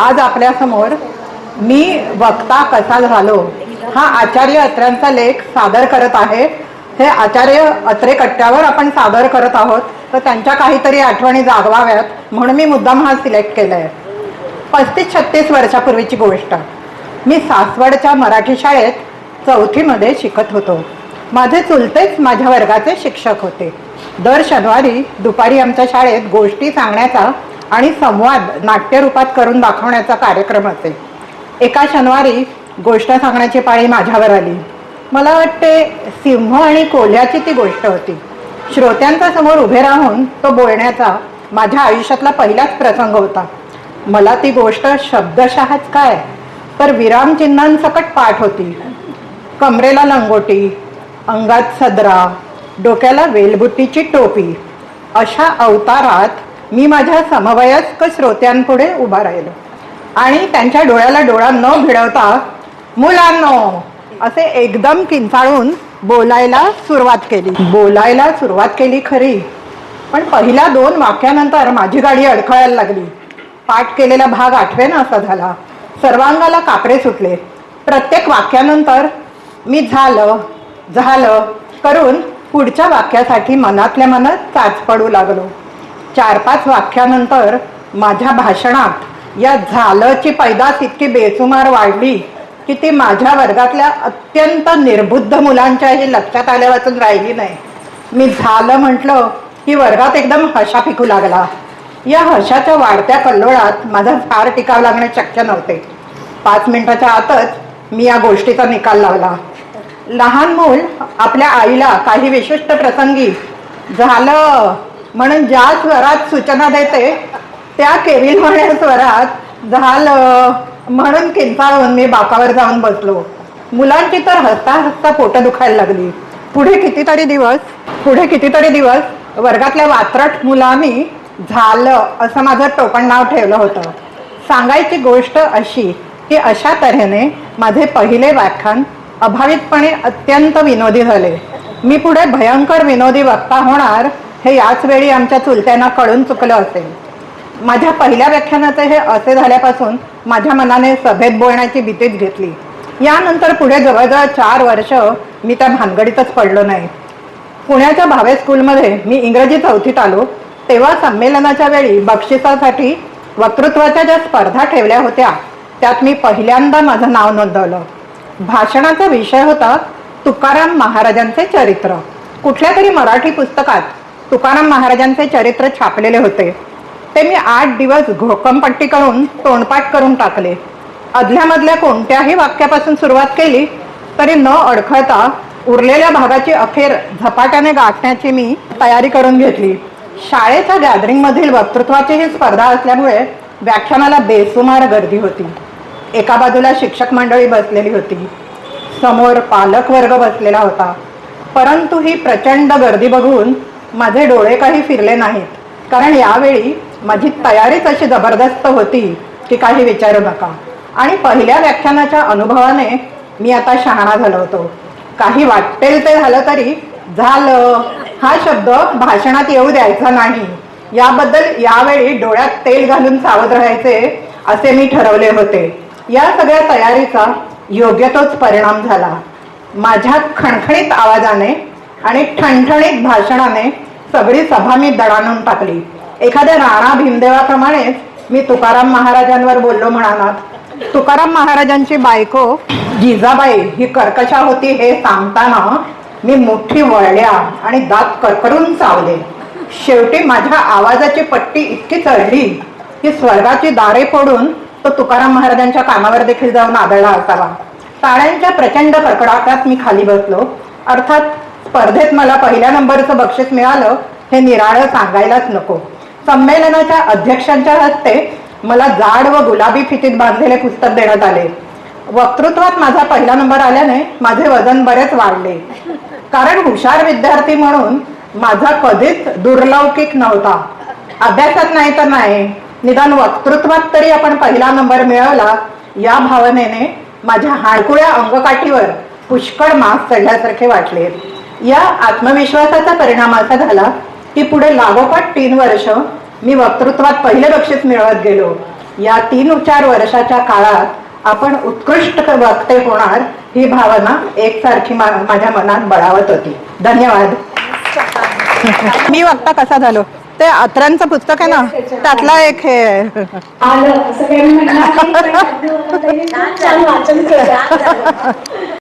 आज आपल्यासमोर मी वक्ता कसा झालो हा आचार्य अत्र्यांचा लेख सादर करत आहे. हे आचार्य अत्रे कट्ट्यावर आपण सादर करत आहोत. तर त्यांच्या काहीतरी आठवणी जागवाव्यात म्हणून मी मुद्दाम हा सिलेक्ट केला आहे पस्तीस छत्तीस वर्षापूर्वीची गोष्ट. मी सासवडच्या मराठी शाळेत चौथीमध्ये शिकत होतो. माझे चुलतेच माझ्या वर्गाचे शिक्षक होते. दर शनिवारी दुपारी आमच्या शाळेत गोष्टी सांगण्याचा आणि संवाद नाट्यरूपात करून दाखवण्याचा कार्यक्रम असे. एका शनिवारी गोष्ट सांगण्याची पाळी माझ्यावर आली. मला वाटते सिंह आणि कोल्ह्याची ती गोष्ट होती. श्रोत्यांच्या समोर उभे राहून तो बोलण्याचा माझ्या आयुष्यातला पहिलाच प्रसंग होता. मला ती गोष्ट शब्दशहाच काय? तर विरामचिन्हांसकट पाठ होती. कमरेला लंगोटी अंगात सदरा डोक्याला वेलबुट्टीची टोपी अशा अवतारात मी माझ्या समवयस्क श्रोत्यांपुढे उभा राहिलो. आणि त्यांच्या डोळ्याला डोळा न भिडवता मुलांनो असे एकदम किंचाळून बोलायला सुरुवात केली. बोलायला सुरुवात केली खरी. पण पहिल्या दोन वाक्यानंतर माझी गाडी अडखळायला लागली. पाठ केलेला भाग आठवेना असा झाला. सर्वांगाला कापरे सुटले. प्रत्येक वाक्यानंतर मी झालं झालं करून पुढच्या वाक्यासाठी मनातल्या मनात चाच पडू लागलो. चार पाच वाक्यानंतर माझ्या भाषणात या झालंची पैदास इतकी बेसुमार वाढली की ती माझ्या वर्गातल्या अत्यंत निर्बुद्ध मुलांच्याही लक्षात आल्यावाचून राहिली नाही. मी झालं म्हटलं की वर्गात एकदम हशा पिकू लागला. या हशाच्या वाढत्या कल्लोळात माझा फार टिकाव लागणे शक्य नव्हते. पाच मिनिटाच्या आतच मी या गोष्टीचा निकाल लावला. लहान मूल आपल्या आईला काही विशिष्ट प्रसंगी झालं म्हणून ज्या स्वरात सूचना देते त्या केविलवाण्या स्वरात झालं. म्हणून किंचाळून मी बापावर जाऊन बसलो. मुलांची तर हसता हसता पोटं दुखायला लागली. पुढे कितीतरी दिवस पुढे कितीतरी दिवस वर्गातल्या वात्रट मुलांनी झालं असं माझं टोपण नाव ठेवलं होतं. सांगायची गोष्ट अशी की अशा तऱ्हेने माझे पहिले व्याख्यान अभावितपणे अत्यंत विनोदी झाले. मी पुढे भयंकर विनोदी वक्ता होणार हे याच वेळी आमच्या चुलत्यांना कळून चुकलं असेल. माझ्या पहिल्या व्याख्यानाचे हे असे झाल्यापासून माझ्या मनाने सभेत बोलण्याची भीतीच घेतली. यानंतर पुढे जवळजवळ चार वर्ष मी त्या भानगडीतच पडलो नाही. पुण्याच्या भावे स्कूलमध्ये मी इंग्रजी चौथीत आलो तेव्हा संमेलनाच्या वेळी बक्षिसासाठी वक्तृत्वाच्या ज्या स्पर्धा ठेवल्या होत्या त्यात मी पहिल्यांदा माझं नाव नोंदवलं. भाषणाचा विषय होता तुकाराम महाराजांचे चरित्र. कुठल्या तरी मराठी पुस्तकात तुकाराम महाराजांचे चरित्र छापलेले होते. ते मी आठ दिवस घोकमपट्टी करून तोंडपाठ करून टाकले. अधल्यामधल्या कोणत्याही वाक्यापासून सुरुवात केली तरी न अडखळता उरलेल्या भागाची अखेर झपाट्याने गाठण्याची मी तयारी करून घेतली. शाळेच्या गॅदरिंगमधील वक्तृत्वाची ही स्पर्धा असल्यामुळे व्याख्यानाला बेसुमार गर्दी होती. एका बाजूला शिक्षक मंडळी बसलेली होती. समोर पालक वर्ग बसलेला होता. परंतु ही प्रचंड गर्दी बघून माझे डोळे काही फिरले नाहीत. कारण यावेळी माझी तयारीच अशी जबरदस्त होती की काही विचारू नका. आणि पहिल्या व्याख्यानाच्या अनुभवाने मी आता शहाणा झालो होतो. काही वाटेल ते झालं तरी झालं. हा शब्द भाषणात येऊ द्यायचा नाही. याबद्दल यावेळी डोळ्यात तेल घालून सावध राहायचे असे मी ठरवले होते. या सगळ्या तयारीचा योग्य तोच परिणाम झाला. माझ्या खणखणीत आवाजाने आणि ठणठणीत भाषणाने सगळी सभा मी दडानून टाकली. एखाद्या राणा भीमदेवाप्रमाणेच मी तुकाराम महाराजांवर बोललो म्हणालात तुकाराम महाराजांची बायको जिजाबाई ही कर्कशा होती हे सांगताना मी मोठी वळल्या आणि दात करकरून चावले. शेवटी माझ्या आवाजाची पट्टी इतकी चढली की स्वर्गाची दारे फोडून तो तुकाराम महाराजांच्या कामावर देखील जाऊन आदळला असावा. टाळ्यांच्या प्रचंड कडकडाटात मी खाली बसलो. अर्थात स्पर्धेत मला पहिल्या नंबरचं बक्षीस मिळालं हे निराळं सांगायलाच नको. संमेलनाच्या अध्यक्षांच्या हस्ते मला जाड व गुलाबी फितीत बांधलेले पुस्तक देण्यात आले. वक्तृत्वात माझा पहिला नंबर आल्याने माझे वजन बरेच वाढले. कारण हुशार विद्यार्थी म्हणून माझा कधीच दुर्लौकिक नव्हता. अभ्यासात नाही तर नाही. निदान वक्तृत्वात तरी आपण पहिला नंबर मिळवला या भावनेने माझ्या हाडकुळ्या अंगकाठीवर पुष्कळ मास चढल्यासारखे वाटले. या आत्मविश्वासाचा परिणाम असा झाला की पुढे लागोपाठ तीन वर्ष मी वक्तृत्वात पहिले बक्षीस मिळवत गेलो. या तीन चार वर्षाच्या काळात आपण उत्कृष्ट वक्ते होणार ही भावना एकसारखी माझ्या मनात बळावत होती. धन्यवाद. मी वक्ता कसा झालो? ते अत्र्यांचं पुस्तक आहे ना? त्यातला एक हे.